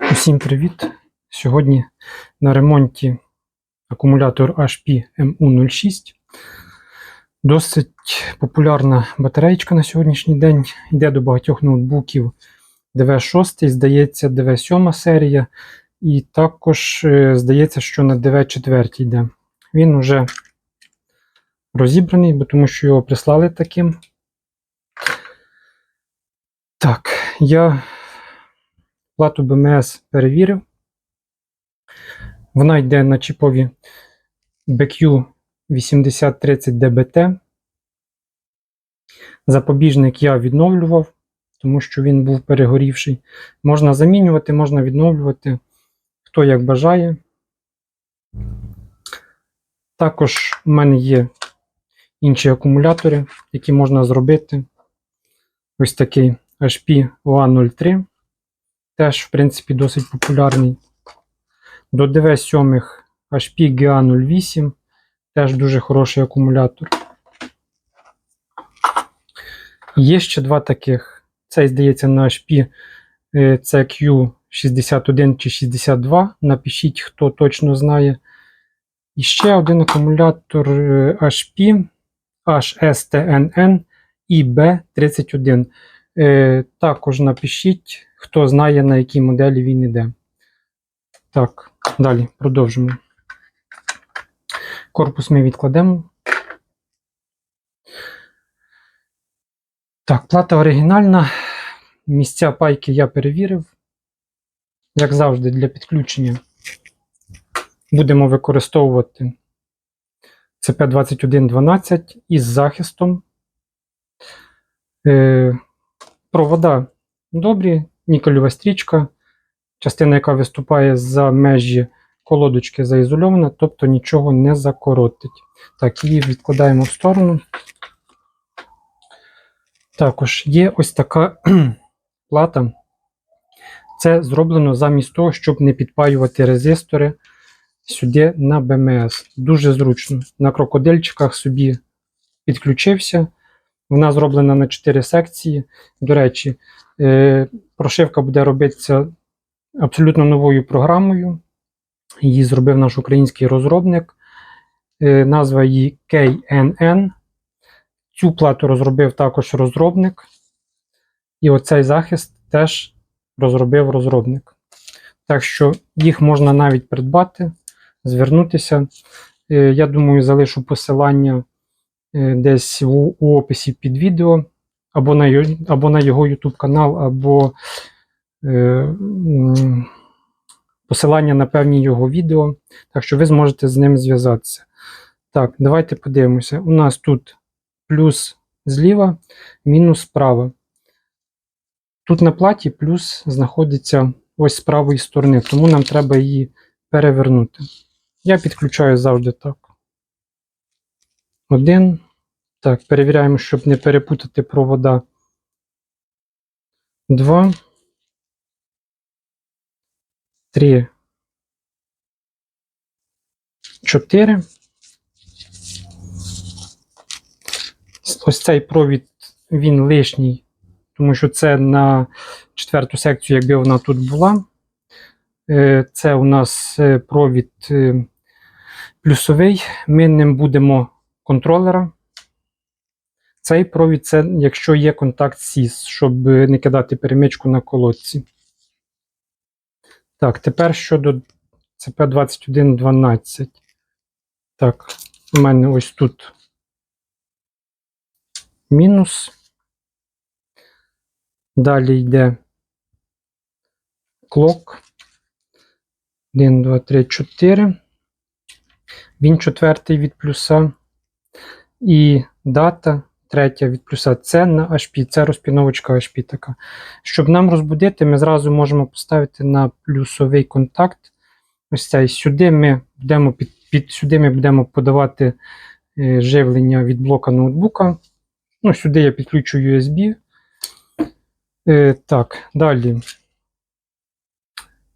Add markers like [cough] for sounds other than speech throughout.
Усім привіт! Сьогодні на ремонті акумулятор HP MU06. Досить популярна батареєчка на сьогоднішній день. Йде до багатьох ноутбуків DV6, здається, DV7 серія. І також е, здається, що на DV4 йде. Він вже розібраний, бо тому що його прислали таким. Так, я плату БМС перевірив. Вона йде на чіпові BQ 8030 DBT. Запобіжник я відновлював, тому що він був перегорівший. Можна замінювати, можна відновлювати, хто як бажає. Також в мене є інші акумулятори, які можна зробити. Ось такий HP OA03 теж, в принципі, досить популярний. До DV7 HP GA08, теж дуже хороший акумулятор. Є ще два таких. Цей, здається, на HP е, CQ61 чи 62. Напишіть, хто точно знає. І ще один акумулятор HP HSTNN IB31. Е, Також напишіть, хто знає, на якій моделі він іде. Так, далі продовжимо. Корпус ми відкладемо. Так, плата оригінальна. Місця пайки я перевірив. Як завжди, для підключення будемо використовувати CP2112 із захистом. Е, Провода добрі, нікельова стрічка, частина, яка виступає за межі колодочки заізольована, тобто нічого не закоротить. Так, її відкладаємо в сторону. Також є ось така [clears throat] плата. Це зроблено замість того, щоб не підпаювати резистори сюди на БМС. Дуже зручно. На крокодильчиках собі підключився. Вона зроблена на 4 секції. До речі, прошивка буде робитися абсолютно новою програмою. Її зробив наш український розробник. Е, Назва її KNN. Цю плату розробив також розробник. І оцей захист теж розробив розробник. Так що їх можна навіть придбати, звернутися. Е, Я думаю, залишу посилання е, десь у описі під відео, або на, або на його YouTube канал, або е, посилання на певні його відео. Так що ви зможете з ним зв'язатися. Так, давайте подивимося. У нас тут плюс зліва, мінус справа. Тут на платі плюс знаходиться ось з правої сторони, тому нам треба її перевернути. Я підключаю завжди так. Один. Так, перевіряємо, щоб не перепутати провода. Два. Три. Чотири. Ось цей провід, він лишній, тому що це на четверту секцію, якби вона тут була. Е, Це у нас е, провід е, плюсовий. Ми ним будемо контролера. Цей провід це якщо є контакт SIS, щоб не кидати перемичку на колодці. Так, тепер щодо CP2112. Так, у мене ось тут мінус. Далі йде клок. 1, 2, 3, 4. Він четвертий від плюса. І дата третя від плюса. Це на HP, це розпіновочка HP така. Щоб нам розбудити, ми зразу можемо поставити на плюсовий контакт. Ось цей. Сюди ми будемо під, під, сюди ми будемо подавати е, живлення від блока ноутбука. Ну, сюди я підключу USB. Е, так, далі.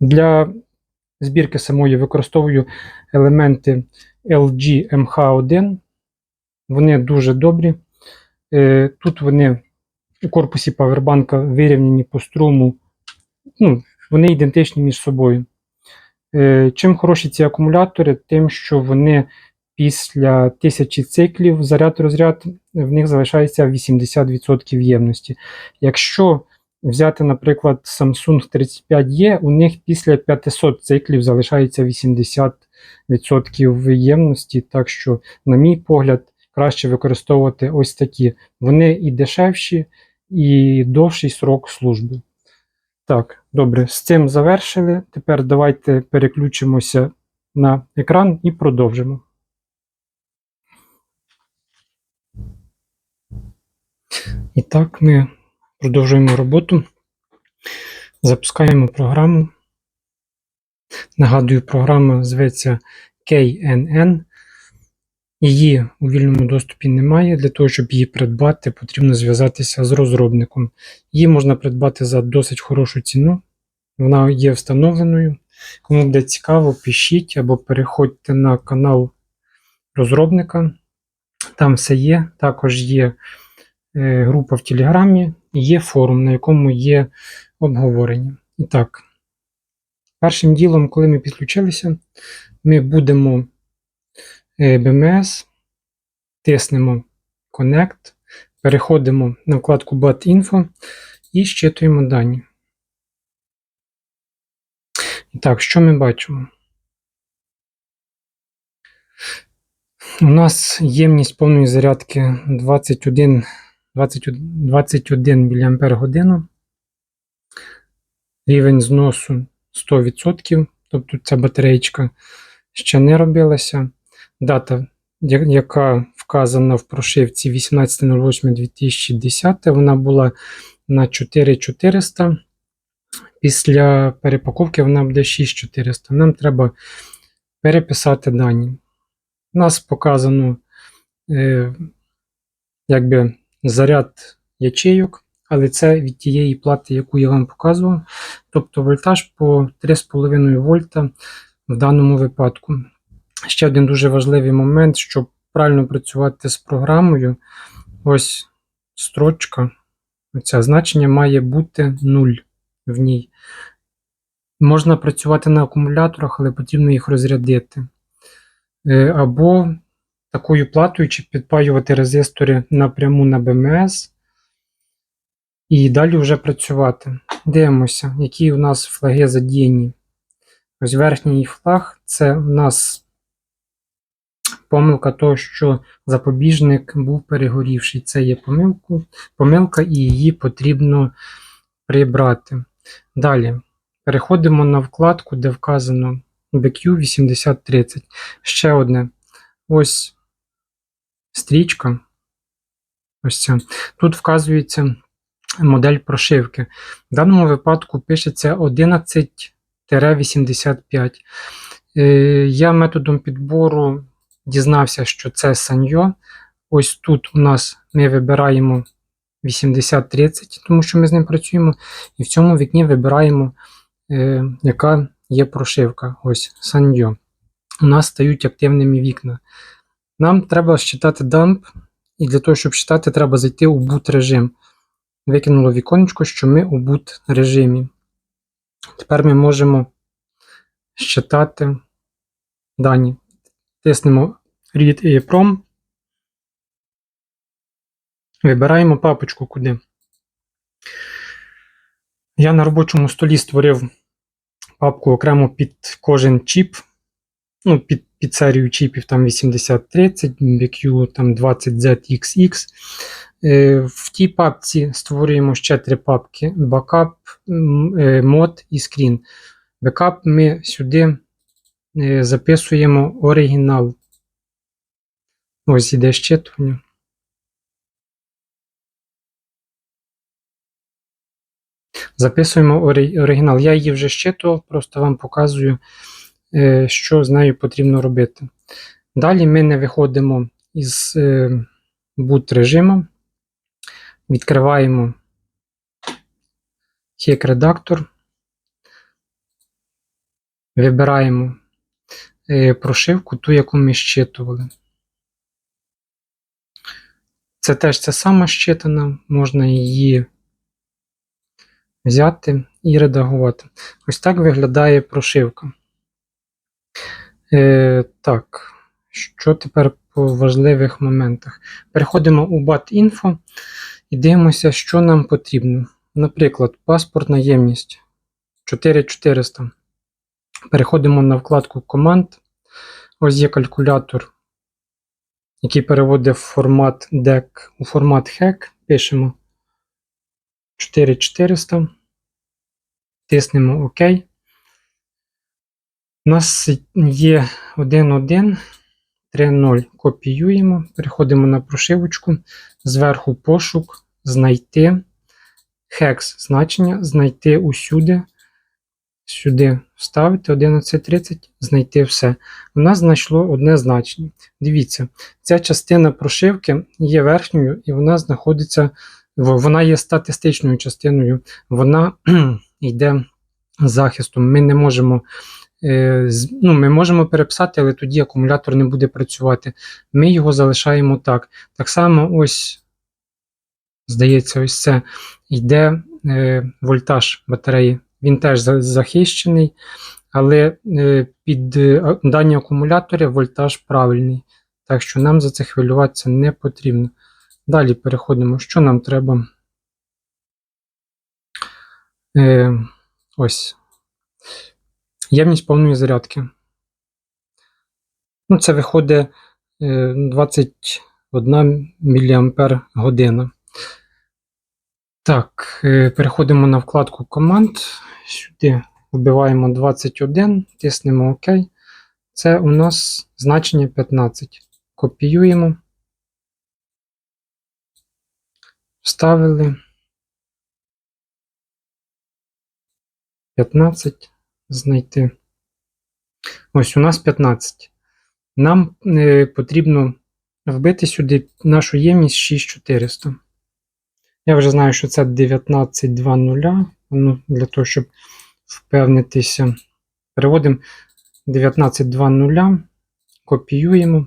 Для збірки самої використовую елементи LG MH1. Вони дуже добрі. Е, тут вони у корпусі павербанка вирівняні по струму. Ну, вони ідентичні між собою. Е, Чим хороші ці акумулятори, тим, що вони після тисячі циклів заряд-розряд в них залишається 80% ємності. Якщо взяти, наприклад, Samsung 35E, у них після 500 циклів залишається 80% ємності. Так що, на мій погляд, краще використовувати ось такі. Вони і дешевші, і довший срок служби. Так, добре, з цим завершили. Тепер давайте переключимося на екран і продовжимо. І так, ми продовжуємо роботу. Запускаємо програму. Нагадую, програма зветься KNN. Її у вільному доступі немає. Для того, щоб її придбати, потрібно зв'язатися з розробником. Її можна придбати за досить хорошу ціну. Вона є встановленою. Кому буде цікаво, пишіть або переходьте на канал розробника. Там все є. Також є е, група в Телеграмі, є форум, на якому є обговорення. І так, першим ділом, коли ми підключилися, ми будемо BMS, тиснемо Connect, переходимо на вкладку BAT-Info і щитуємо дані. Так, що ми бачимо? У нас ємність повної зарядки 21, 21, 21 мАч. Рівень зносу 100%, тобто ця батареєчка ще не робилася. Дата, яка вказана в прошивці 18.08.2010, вона була на 4400. Після перепаковки вона буде 6400. Нам треба переписати дані. У нас показано е, якби заряд ячейок, але це від тієї плати, яку я вам показував. Тобто вольтаж по 3,5 вольта в даному випадку. Ще один дуже важливий момент, щоб правильно працювати з програмою. Ось строчка. Оце значення має бути 0 в ній. Можна працювати на акумуляторах, але потрібно їх розрядити. Е, Або такою платою чи підпаювати резистори напряму на БМС. І далі вже працювати. Дивимося, які у нас флаги задіяні. Ось верхній флаг це у нас помилка того, що запобіжник був перегорівший. Це є помилку, помилка, і її потрібно прибрати. Далі переходимо на вкладку, де вказано BQ8030. Ще одне. Ось стрічка. Ось ця. Тут вказується модель прошивки. В даному випадку пишеться 11-85. Е, Я методом підбору дізнався, що це саньо. Ось тут у нас ми вибираємо 8030, тому що ми з ним працюємо. І в цьому вікні вибираємо, е, яка є прошивка. Ось саньо. У нас стають активними вікна. Нам треба считати дамп, і для того, щоб считати, треба зайти у boot режим. Викинуло віконечко, що ми у boot режимі. Тепер ми можемо считати дані. Тиснемо Read EEPROM. Вибираємо папочку куди. Я на робочому столі створив папку окремо під кожен чіп. Ну, під, під серію чіпів там 8030, BQ там 20ZXX. Е, В тій папці створюємо ще три папки: Backup, м, е, Mod і Screen. Backup ми сюди е, записуємо оригінал. Ось іде щитування. Записуємо оригінал. Я її вже щитував, просто вам показую, е, що з нею потрібно робити. Далі ми не виходимо із е, boot режиму, відкриваємо Hack-редактор, вибираємо е, прошивку, ту, яку ми щитували. Це теж ця сама щитана, можна її взяти і редагувати. Ось так виглядає прошивка. Е, так, що тепер по важливих моментах? Переходимо у BAT-Info і дивимося, що нам потрібно. Наприклад, паспортна ємність 4400. Переходимо на вкладку команд. Ось є калькулятор, який переводить формат DEC у формат HEC. Пишемо 4400. Тиснемо ОК. У нас є 1.1, 3.0. Копіюємо, переходимо на прошивочку, зверху пошук, знайти, хекс значення, знайти усюди, сюди вставити 11.30, знайти все. У нас знайшло одне значення. Дивіться, ця частина прошивки є верхньою і вона знаходиться, вона є статистичною частиною, вона [clears throat] йде захистом. Ми не можемо. е, Ну, ми можемо переписати, але тоді акумулятор не буде працювати. Ми його залишаємо так. Так само, ось, здається, ось це йде е, вольтаж батареї. Він теж захищений, але е, під е, дані акумулятори вольтаж правильний. Так що нам за це хвилюватися не потрібно. Далі переходимо, що нам треба. Е, ось. Ємність повної зарядки. Ну, це виходить е, 21 мА година. Так, е, переходимо на вкладку команд. Сюди вбиваємо 21, тиснемо ОК. Це у нас значення 15. Копіюємо. Вставили. 15. Знайти. Ось у нас 15. Нам е, потрібно вбити сюди нашу ємність 6400. Я вже знаю, що це 19.2.0. Ну, для того, щоб впевнитися. Переводимо 19.2.0, копіюємо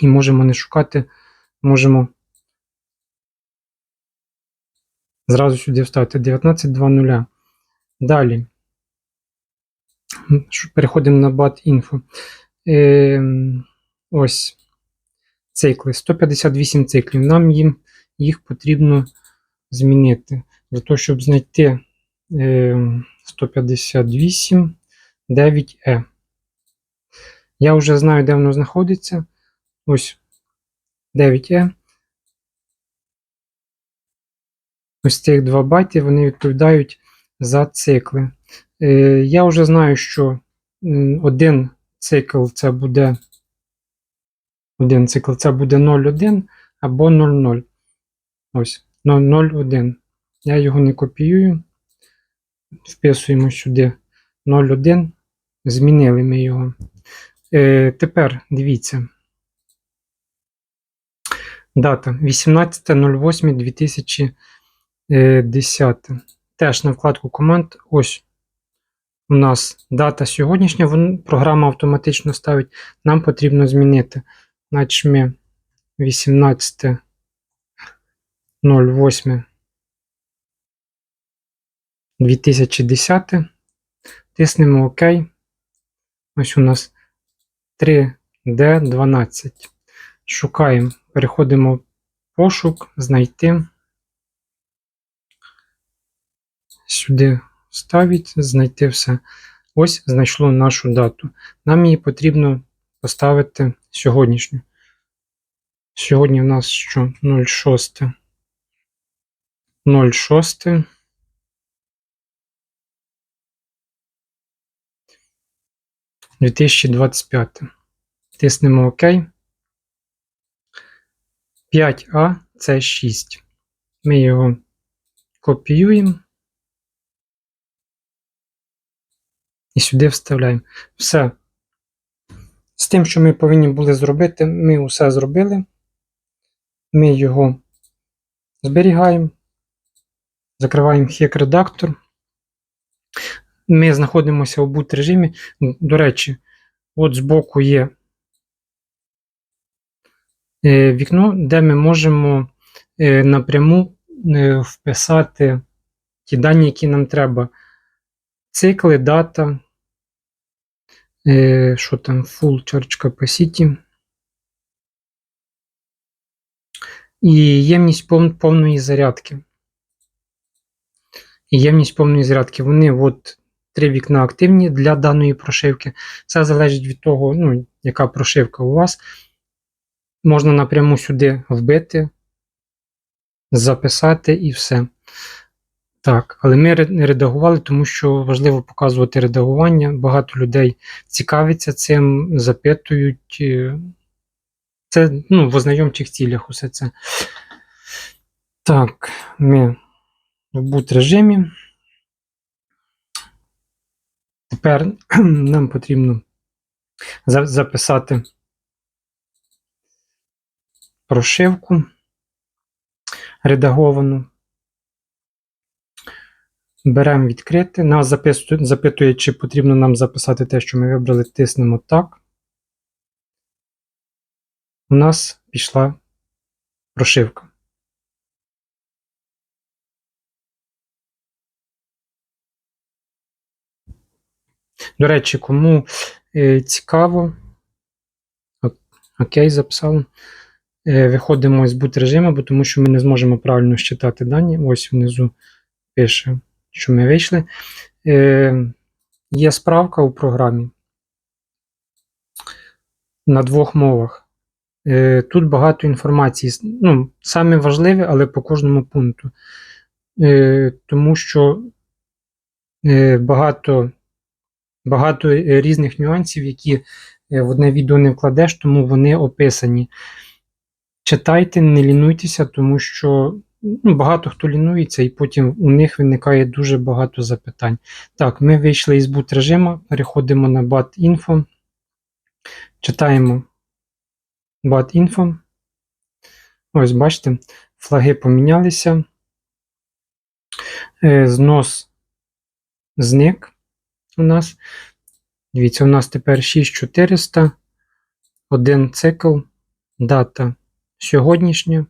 і можемо не шукати, можемо зразу сюди вставити 19.2.0. Далі. Переходимо на BAT-Info. Е, ось цикли. 158 циклів. Нам їм їх потрібно змінити. Для того, щоб знайти е, 158 9E. Я вже знаю, де воно знаходиться. Ось 9E. Ось цих два байти вони відповідають за цикли. Е, я вже знаю, що один цикл це буде один цикл це буде 0,1 або 0,0. Ось 0,01. Я його не копіюю. Вписуємо сюди 0,1. Змінили ми його. Е, тепер дивіться. Дата 18.08.2010. Теж на вкладку команд. Ось у нас дата сьогоднішня. Програма автоматично ставить. Нам потрібно змінити. Значить, ми 18.08 2010. Тиснемо ОК. Ось у нас 3D12. Шукаємо, переходимо в пошук, знайти. Сюди ставить, знайти все. Ось знайшло нашу дату. Нам її потрібно поставити сьогоднішню. Сьогодні у нас що? 06. 06. – 2025. Тиснемо ОК. 5А це 6. Ми його копіюємо. І сюди вставляємо. Все. З тим, що ми повинні були зробити, ми усе зробили. Ми його зберігаємо. Закриваємо хек-редактор. Ми знаходимося у boot режимі. До речі, от збоку є е, вікно, де ми можемо е, напряму е, вписати ті дані, які нам треба. цикли, дата. Що там, full charge capacity. І ємність повної зарядки. І ємність повної зарядки. Вони от три вікна активні для даної прошивки. Це залежить від того, ну, яка прошивка у вас. Можна напряму сюди вбити, записати і все. Так, але ми не редагували, тому що важливо показувати редагування. Багато людей цікавиться цим, запитують. е, Це ну, в ознайомчих цілях усе це. Так, ми в boot режимі. Тепер [clears throat] нам потрібно записати прошивку редаговану. Беремо відкрити. Нас записує, запитує, чи потрібно нам записати те, що ми вибрали, тиснемо так. У нас пішла прошивка. До речі, кому е, цікаво, окей, записали. Е, виходимо з boot режиму, бо тому що ми не зможемо правильно считати дані. Ось внизу пише, що ми вийшли. Е, є справка у програмі на двох мовах. Тут багато інформації. Ну, саме важливе, але по кожному пункту. Тому що багато, багато е, різних нюансів, які е, в одне відео не вкладеш, тому вони описані. Читайте, не лінуйтеся, тому що ну, багато хто лінується, і потім у них виникає дуже багато запитань. Так, ми вийшли із boot режиму, переходимо на BAT-Info, читаємо BAT-Info. Ось, бачите, флаги помінялися. Е, Знос зник у нас. Дивіться, у нас тепер 6400, один цикл, дата сьогоднішня.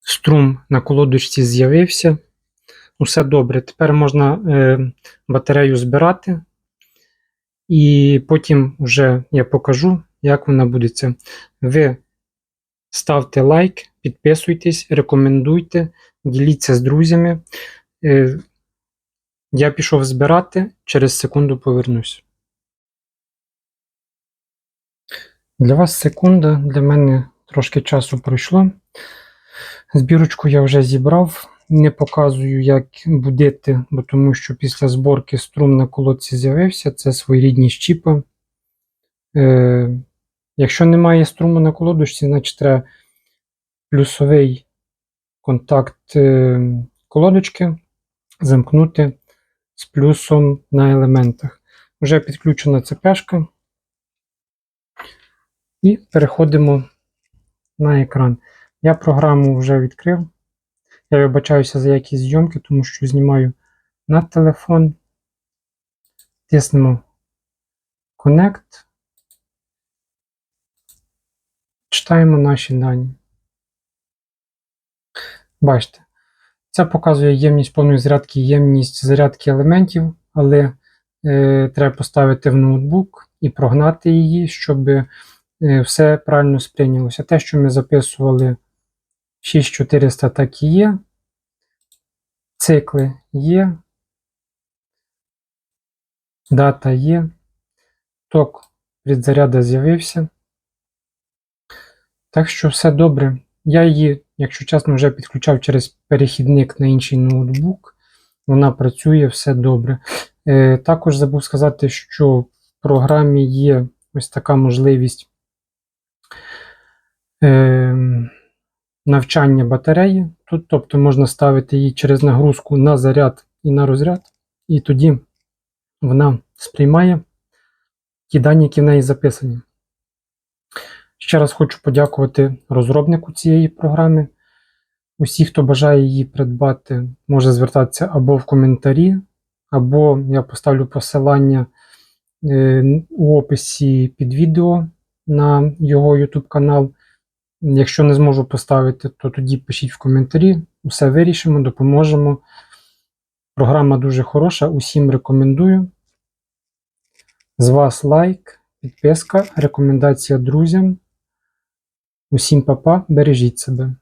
Струм на колодочці з'явився. Усе добре. Тепер можна е, батарею збирати, і потім вже я покажу, як вона буде. Ви ставте лайк, підписуйтесь, рекомендуйте, діліться з друзями. Е, я пішов збирати, через секунду повернусь. Для вас секунда, для мене трошки часу пройшло. Збірочку я вже зібрав. Не показую, як будити, бо тому що після зборки струм на колодці з'явився. Це своєрідні щіпи. Е, якщо немає струму на колодочці, значить треба плюсовий контакт е, колодочки замкнути з плюсом на елементах. Вже підключена цепешка. І переходимо на екран. Я програму вже відкрив. Я вибачаюся за якість зйомки, тому що знімаю на телефон. Тиснемо Connect. Читаємо наші дані. Бачите, це показує ємність повної зарядки, ємність зарядки елементів, але е, треба поставити в ноутбук і прогнати її, щоб е, все правильно сприйнялося. Те, що ми записували 6400, так і є. Цикли є. Дата є. Ток від заряду з'явився. Так що все добре. Я її, якщо чесно, вже підключав через перехідник на інший ноутбук. Вона працює все добре. Е, також забув сказати, що в програмі є ось така можливість е, навчання батареї. Тут, тобто, можна ставити її через нагрузку на заряд і на розряд, і тоді вона сприймає ті дані, які в неї записані. Ще раз хочу подякувати розробнику цієї програми. Усі, хто бажає її придбати, може звертатися або в коментарі, або я поставлю посилання е, у описі під відео на його YouTube канал. Якщо не зможу поставити, то тоді пишіть в коментарі, усе вирішимо, допоможемо. Програма дуже хороша, усім рекомендую. З вас лайк, підписка, рекомендація друзям. Усім папа, бережіть себе.